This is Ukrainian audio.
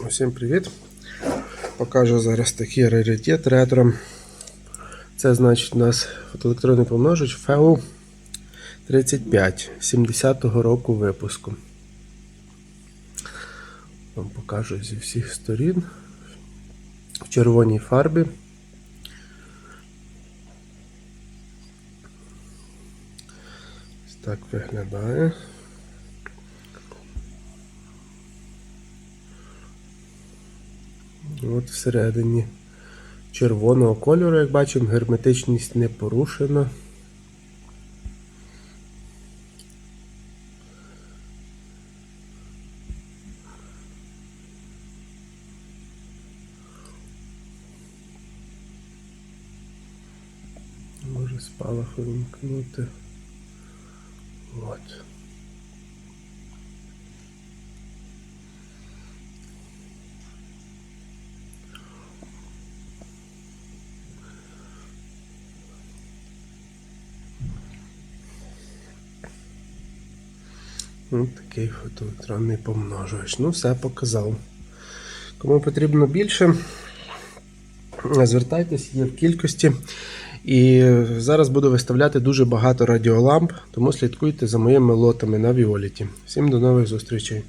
Усім привіт! Покажу зараз такий раритет ретро. Це значить у нас фотоелектронний помножувач FEU 35 70-го року випуску. Вам покажу зі всіх сторін. В червоній фарбі. Ось так виглядає. От всередині червоного кольору, як бачимо, герметичність не порушена. Може спалах вимкнути. От. Ось такий фотоелектронний помножувач. Ну, все показав. Кому потрібно більше, звертайтесь, є в кількості. І зараз буду виставляти дуже багато радіоламп, тому слідкуйте за моїми лотами на Віоліті. Всім до нових зустрічей!